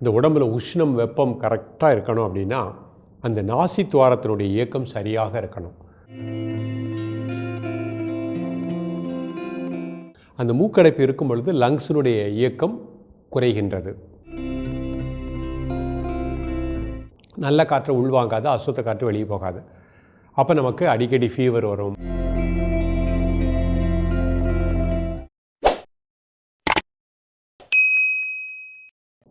இந்த உடம்புல உஷ்ணம் வெப்பம் கரெக்டாக இருக்கணும் அப்படின்னா அந்த நாசி துவாரத்தினுடைய இயக்கம் சரியாக இருக்கணும். அந்த மூக்கடைப்பு இருக்கும் பொழுது லங்ஸினுடைய இயக்கம் குறைகின்றது. நல்ல காற்றை உள்வாங்காது அசுத்த காற்று வெளியே போகாது. அப்போ நமக்கு அடிக்கடி ஃபீவர் வரும்.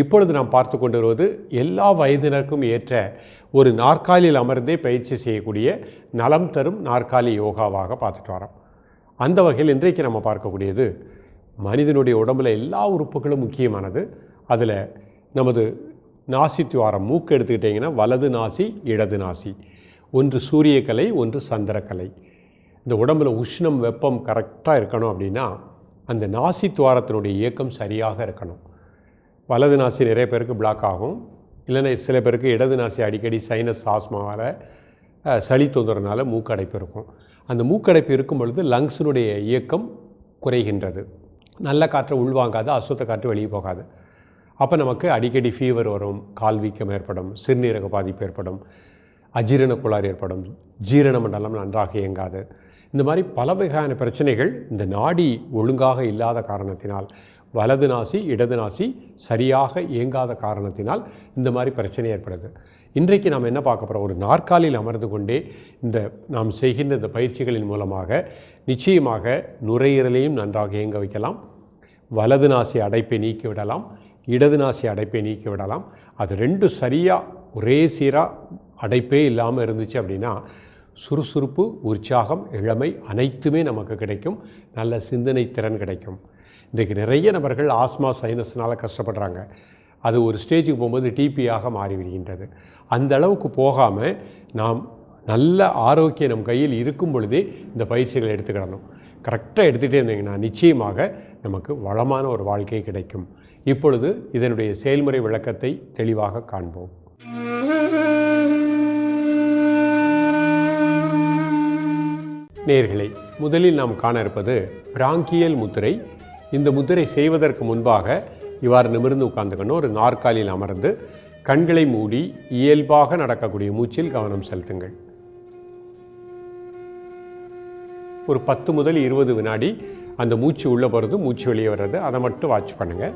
இப்பொழுது நாம் பார்த்து கொண்டு வருவது எல்லா வயதினருக்கும் ஏற்ற ஒரு நாற்காலியில் அமர்ந்தே பயிற்சி செய்யக்கூடிய நலம் தரும் நாற்காலி யோகாவாக பார்த்துட்டு வரோம். அந்த வகையில் இன்றைக்கு நம்ம பார்க்கக்கூடியது மனிதனுடைய உடம்புல எல்லா உறுப்புகளும் முக்கியமானது. அதில் நமது நாசி துவாரம் மூக்கு எடுத்துக்கிட்டிங்கன்னா வலது நாசி இடது நாசி. ஒன்று சூரியக்கலை ஒன்று சந்திரக்கலை. இந்த உடம்புல உஷ்ணம் வெப்பம் கரெக்டாக இருக்கணும் அப்படின்னா அந்த நாசி துவாரத்தினுடைய இயக்கம் சரியாக இருக்கணும். வலது நாசி நிறைய பேருக்கு பிளாக் ஆகும். இல்லைன்னா சில பேருக்கு இடது நாசி அடிக்கடி சைனஸ் ஆஸ்மாவால் சளி தொந்தரனால மூக்கடைப்பு இருக்கும். அந்த மூக்கடைப்பு இருக்கும் பொழுது லங்ஸினுடைய இயக்கம் குறைகின்றது. நல்ல காற்றை உள்வாங்காது அசுத்த காற்று வெளியே போகாது. அப்போ நமக்கு அடிக்கடி ஃபீவர் வரும் கால் வீக்கம் ஏற்படும் சிறுநீரக பாதிப்பு ஏற்படும் அஜீரண கோளாறு ஏற்படும் ஜீரண மண்டலம் நன்றாக இயங்காது. இந்த மாதிரி பல வகையான பிரச்சனைகள் இந்த நாடி ஒழுங்காக இல்லாத காரணத்தினால் வலது நாசி இடது நாசி சரியாக இயங்காத காரணத்தினால் இந்த மாதிரி பிரச்சனை ஏற்படுது. இன்றைக்கு நாம் என்ன பார்க்க போகிறோம் ஒரு நாற்காலியில் அமர்ந்து கொண்டே இந்த நாம் செய்கின்ற இந்த பயிற்சிகளின் மூலமாக நிச்சயமாக நுரையீரலையும் நன்றாக இயங்க வைக்கலாம். வலது நாசி அடைப்பை நீக்கி விடலாம். இடது நாசி அடைப்பை நீக்கி விடலாம். அது ரெண்டும் சரியாக ஒரே சீராக அடைப்பே இல்லாமல் இருந்துச்சு அப்படின்னா சுறுசுறுப்பு உற்சாகம் இளமை அனைத்துமே நமக்கு கிடைக்கும். நல்ல சிந்தனை திறன் கிடைக்கும். இன்றைக்கு நிறைய நபர்கள் ஆஸ்மா சைனஸ்னால் கஷ்டப்படுறாங்க. அது ஒரு ஸ்டேஜுக்கு போகும்போது டிபியாக மாறிவிடுகின்றது அந்த அளவுக்கு போகாமல் நாம் நல்ல ஆரோக்கியம் நம் கையில் இருக்கும் பொழுதே இந்த பயிற்சிகளை எடுத்துக்கிடணும். கரெக்டாக எடுத்துகிட்டே இருந்தீங்கன்னா நிச்சயமாக நமக்கு வளமான ஒரு வாழ்க்கை கிடைக்கும். இப்பொழுது இதனுடைய செயல்முறை விளக்கத்தை தெளிவாக காண்போம். நேர்களை முதலில் நாம் காண இருப்பது பிராங்கியல் முத்திரை இந்த முத்திரை செய்வதற்கு முன்பாக இவ்வாறு நிமிர்ந்து உட்கார்ந்துக்கணும் ஒரு நாற்காலியில் அமர்ந்து கண்களை மூடி இயல்பாக நடக்கக்கூடிய மூச்சில் கவனம் செலுத்துங்கள். ஒரு பத்து முதல் இருபது வினாடி அந்த மூச்சு உள்ளே போகிறது மூச்சு வெளியே வர்றது அதை மட்டும் வாட்ச் பண்ணுங்கள்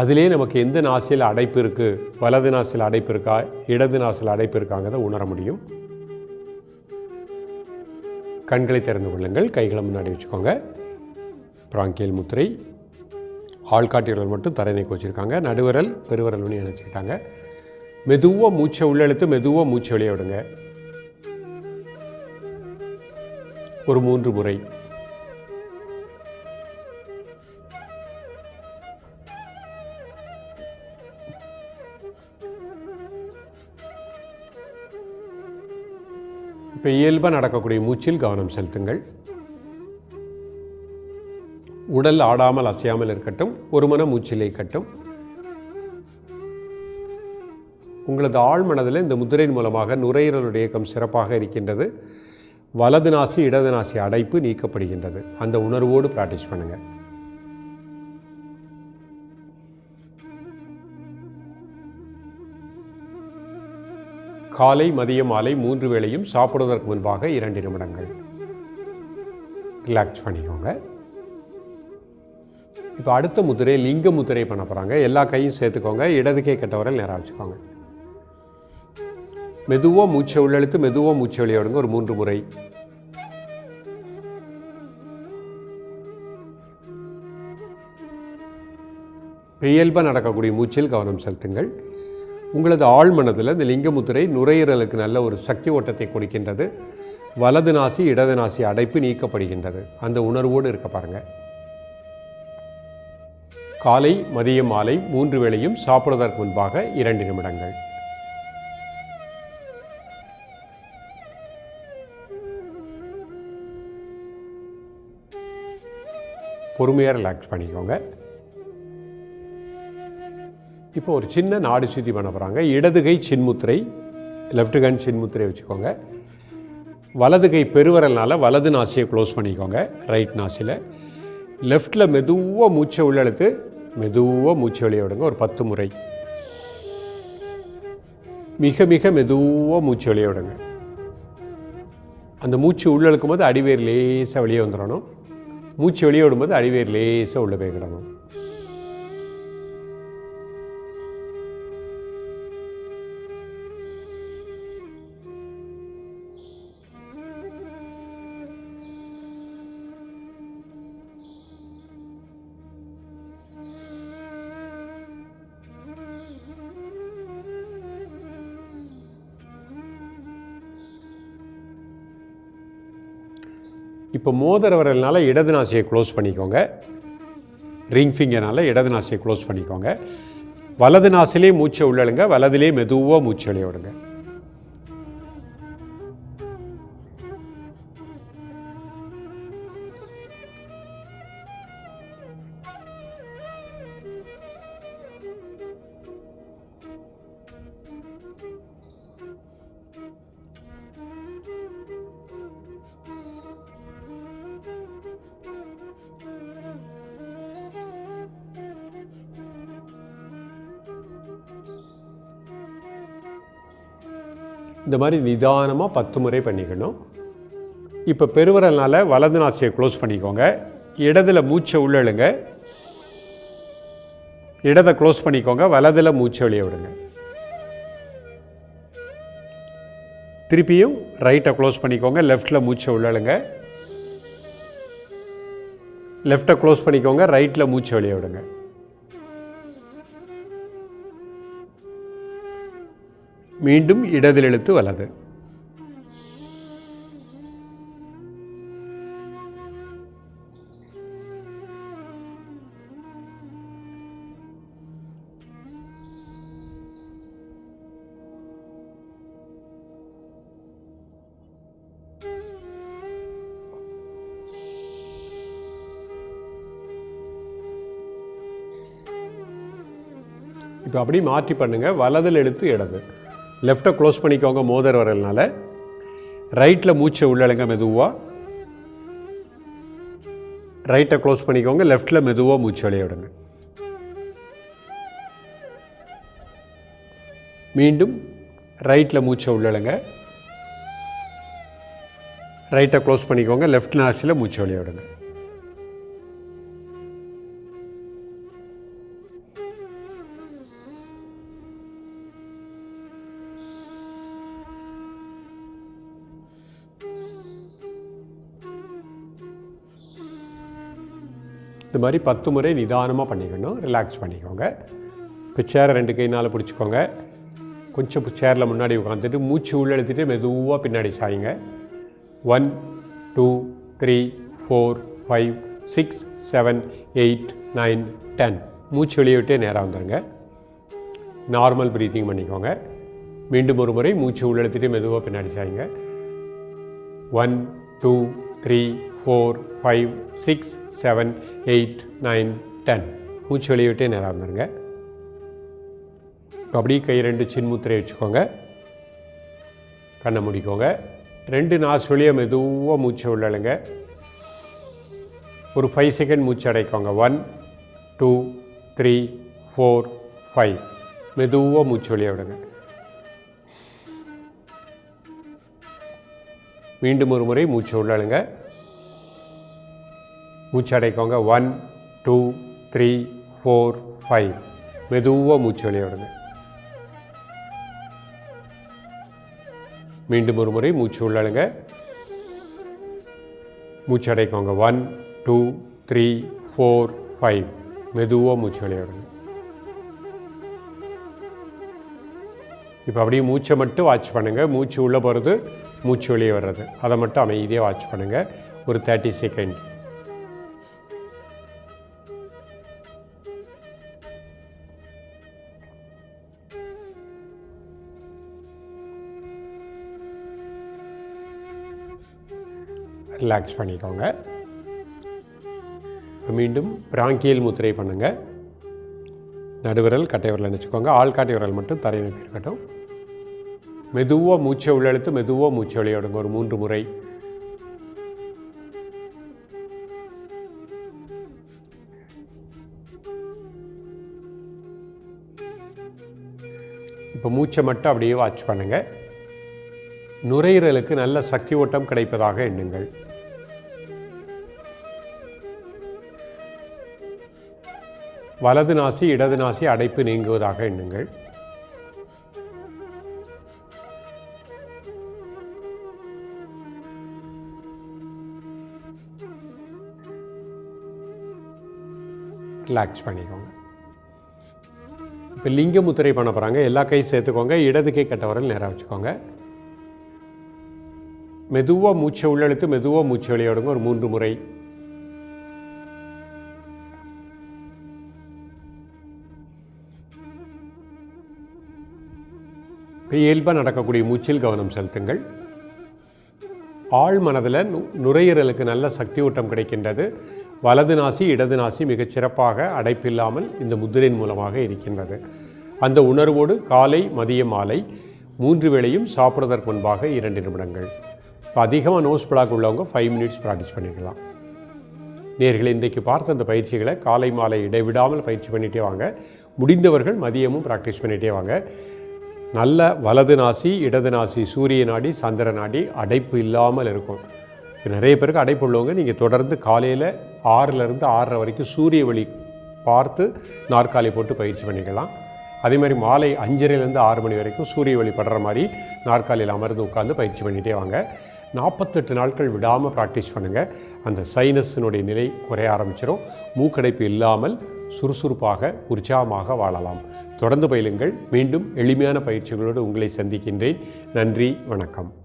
அதிலே நமக்கு எந்த நாசியில் அடைப்பு இருக்குது வலது நாசியில் அடைப்பு இருக்கா இடது நாசியில் அடைப்பு இருக்காங்கிறத உணர முடியும். கண்களை திறந்து கொள்ளுங்கள். கைகளை முன்னாடி வச்சுக்கோங்க. பிராங்கியல் முத்திரை. ஆள்காட்டியர்கள் மட்டும் தரையினை வச்சுருக்காங்க நடுவரல் பெருவரல் ஒன்று நினச்சிருக்காங்க மெதுவாக மூச்சை உள்ளெழுத்து மெதுவாக மூச்சை வெளியே விடுங்க. ஒரு மூன்று முறை. இப்போ இயல்பாக நடக்கக்கூடிய மூச்சில் கவனம் செலுத்துங்கள். உடல் ஆடாமல் அசையாமல் இருக்கட்டும் ஒரு மன மூச்சிலே இருக்கட்டும். உங்களது ஆழ் மனதில் இந்த முதிரையின் மூலமாக நுரையீரலுடைய இயக்கம் சிறப்பாக இருக்கின்றது. வலது நாசி இடது நாசி அடைப்பு நீக்கப்படுகின்றது. அந்த உணர்வோடு ப்ராக்டிஸ் பண்ணுங்கள் காலை மதியம் மாலை மூன்று வேளையும் சாப்பிடுவதற்கு முன்பாக இரண்டு நிமிடங்கள். ரிலாக்ஸ் பண்ணிக்கோங்க. இப்போ அடுத்த முதிரை லிங்க முதிரை பண்ண போகிறாங்க எல்லா கையும் சேர்த்துக்கோங்க. இடதுக்கே கெட்டவரை நேரம் நேராக வச்சுக்கோங்க. மெதுவாக மூச்சை உள்ளெழுத்து மெதுவாக மூச்சை வெளியாடுங்க ஒரு மூன்று முறை. இயல்பாக நடக்கக்கூடிய மூச்சில் கவனம் செலுத்துங்கள். உங்களது ஆழ்மனதில் இந்த லிங்கமுத்திரை நுரையீரலுக்கு நல்ல ஒரு சக்தி ஓட்டத்தை கொடுக்கின்றது. வலது நாசி இடது நாசி அடைப்பு நீக்கப்படுகின்றது. அந்த உணர்வோடு இருக்க பாருங்கள் காலை மதியம் மாலை மூன்று வேளையும் சாப்பிடுவதற்கு முன்பாக இரண்டு நிமிடங்கள். பொறுமையாக ரிலாக்ஸ் பண்ணிக்கோங்க. இப்போ ஒரு சின்ன நாடு சுத்தி பண்ண போகிறாங்க இடது கை சின்முத்திரை லெஃப்ட் ஹேண்ட் சின்முத்திரை வச்சுக்கோங்க. வலது கை பெருவரல்னால வலது நாசியை க்ளோஸ் பண்ணிக்கோங்க ரைட் நாசியில். லெஃப்டில் மெதுவாக மூச்சை உள்ளெழுத்து மெதுவாக மூச்சு வெளியே விடுங்க ஒரு பத்து முறை. மிக மிக மெதுவாக மூச்சு வெளியே விடுங்க. அந்த மூச்சு உள்ளெழுக்கும் போது அடிவேர் லேசாக வெளியே வந்துடணும். மூச்சு வெளியே விடும்போது அடிவேர் லேசாக உள்ளே போய்க்கிடணும் இப்போ மோதிர விரல்னால இடது நாசியை க்ளோஸ் பண்ணிக்கோங்க. ரிங் ஃபிங்கர்னால் இடது நாசியை க்ளோஸ் பண்ணிக்கோங்க. வலது நாசிலே மூச்சை உள்ளழுங்க. வலதிலே மெதுவாக மூச்சு வெளியே விடுங்க. இந்த மாதிரி நிதானமாக பத்து முறை பண்ணிக்கணும். இப்போ பெருவரல்னால வலது நாசியை க்ளோஸ் பண்ணிக்கோங்க. இடதுல மூச்சை உள்ளழுங்க இடதை க்ளோஸ் பண்ணிக்கோங்க. வலதில் மூச்சை வெளியே விடுங்க. திருப்பியும் ரைட்டை க்ளோஸ் பண்ணிக்கோங்க. லெஃப்டில் மூச்சை உள்ளழுங்க லெஃப்டை க்ளோஸ் பண்ணிக்கோங்க. ரைட்டில் மூச்சை வெளியே விடுங்க. மீண்டும் இடதில் எழுத்து வலது. இப்போ அப்படி மாற்றி பண்ணுங்கள் வலதில் எழுத்து இடது. லெஃப்ட்டை க்ளோஸ் பண்ணிக்கோங்க மோதர் வரலனால. ரைட்டில் மூச்சை உள்ளழுங்க மெதுவாக ரைட்டை க்ளோஸ் பண்ணிக்கோங்க லெஃப்ட்டில் மெதுவாக மூச்சு வெளியே விடுங்க. மீண்டும் ரைட்டில் மூச்சை உள்ளழுங்க ரைட்டை க்ளோஸ் பண்ணிக்கோங்க லெஃப்ட் நாசில் மூச்சு வெளியே விடுங்க. இது மாதிரி பத்து முறை நிதானமாக பண்ணிக்கணும். ரிலாக்ஸ் பண்ணிக்கோங்க. இப்போ சேரை ரெண்டு கையினால் பிடிச்சிக்கோங்க. கொஞ்சம் சேரில் முன்னாடி உட்காந்துட்டு மூச்சு உள்ளெழுத்திட்டு மெதுவாக பின்னாடி சாயுங்க. One two three four five six seven eight nine ten மூச்சு வெளியே விட்டே நேராக வந்துடுங்க நார்மல் ப்ரீத்திங் பண்ணிக்கோங்க. மீண்டும் ஒரு முறை மூச்சு உள்ளெழுத்துட்டு மெதுவாக பின்னாடி சாயுங்க. One two three four five six seven eight nine ten மூச்சு வெளியிட்டே நேராக வந்துருங்க அப்படியே கை ரெண்டு சின்முத்திரை வச்சுக்கோங்க. கண்ணை முடிக்கோங்க. ரெண்டு நாசு வழியாக மெதுவாக மூச்சு உள்ளழுங்க. ஒரு ஃபைவ் செகண்ட் மூச்சு அடைக்கோங்க. One two three four five மெதுவாக மூச்சு வெளியே விடுங்க. மீண்டும் ஒரு முறை மூச்சு உள்ளழுங்க. மூச்சு அடைக்கோங்க one two three four five மெதுவாக மூச்சு வெளியே விடுங்க. மீண்டும் ஒரு முறை மூச்சு உள்ளழுங்க மூச்சு அடைக்கோங்க one two three four five மெதுவாக மூச்சு வெளியே இப்போ அப்படியே மூச்சை மட்டும் வாட்ச் பண்ணுங்கள் மூச்சு உள்ளே போகிறது மூச்சு வெளியே வர்றது. அதை மட்டும் அமைதியாக வாட்ச் பண்ணுங்கள் ஒரு தேர்ட்டி செகண்ட் ரிலாக்ஸ் பண்ணிக்கோங்க. மீண்டும் பிராங்கியல் முத்திரை பண்ணுங்கள் நடுவிரல் கட்டை விரல் நினச்சிக்கோங்க ஆள்காட்டி விரல் மட்டும் தரை நோக்கி இருக்கட்டும் மெதுவாக மூச்சை உள்ளெழுத்து மெதுவாக மூச்சை வெளியிடுங்க. ஒரு மூன்று முறை. இப்போ மூச்சை மட்டும் அப்படியே வாட்ச் பண்ணுங்கள் நுரையீரலுக்கு நல்ல சக்தி ஓட்டம் கிடைப்பதாக எண்ணுங்கள். வலது நாசி இடது நாசி அடைப்பு நீங்குவதாக எண்ணுங்கள். ரிலாக்ஸ் பண்ணிக்கோங்க. இப்போ லிங்க முத்திரை பண்ண போகிறாங்க எல்லா கை சேர்த்துக்கோங்க. இடது கை கட்டவரல் நேராக வச்சுக்கோங்க. மெதுவாக மூச்சை உள்ளழுத்து மெதுவாக மூச்சு விளையாடுங்க ஒரு மூன்று முறை இயல்பாக நடக்கக்கூடிய மூச்சில் கவனம் செலுத்துங்கள். ஆழ் மனதில் நு நுரையீரலுக்கு நல்ல சக்தி ஊட்டம் கிடைக்கின்றது. வலது நாசி இடது நாசி மிகச் சிறப்பாக அடைப்பில்லாமல் இந்த முத்திரையின் மூலமாக இருக்கின்றது. அந்த உணர்வோடு காலை மதிய மாலை மூன்று வேளையும் சாப்பிட்றதற்கு முன்பாக இரண்டு நிமிடங்கள். இப்போ அதிகமாக நோஸ் பிளாக் உள்ளவங்க ஃபைவ் மினிட்ஸ் ப்ராக்டிஸ் பண்ணிக்கலாம். நேர்களை இன்றைக்கு பார்த்த அந்த பயிற்சிகளை காலை மாலை இடைவிடாமல் பயிற்சி பண்ணிகிட்டே வாங்க. முடிந்தவர்கள் மதியமும் ப்ராக்டிஸ் பண்ணிகிட்டே வாங்க. நல்ல வலது நாசி இடது நாசி சூரிய நாடி சந்திர நாடி அடைப்பு இல்லாமல் இருக்கும். நிறைய பேருக்கு அடைப்பு உள்ளவங்க நீங்கள் தொடர்ந்து காலையில் ஆறிலிருந்து ஆறரை வரைக்கும் சூரிய ஒளி பார்த்து நாற்காலி போட்டு பயிற்சி பண்ணிக்கலாம். அதே மாதிரி மாலை அஞ்சரைலேருந்து ஆறு மணி வரைக்கும் சூரிய ஒளி படுற மாதிரி நாற்காலியில் அமர்ந்து உட்காந்து பயிற்சி பண்ணிகிட்டே வாங்க. நாற்பத்தெட்டு நாட்கள் விடாமல் ப்ராக்டிஸ் பண்ணுங்கள் அந்த சைனஸினுடைய நிலை குறைய ஆரம்பிச்சிடும் மூக்கடைப்பு இல்லாமல் சுறுசுறுப்பாக உற்சாகமாக வாழலாம். தொடர்ந்து பயிலுங்கள். மீண்டும் எளிமையான பயிற்சிகளோடு உங்களை சந்திக்கின்றேன். நன்றி வணக்கம்.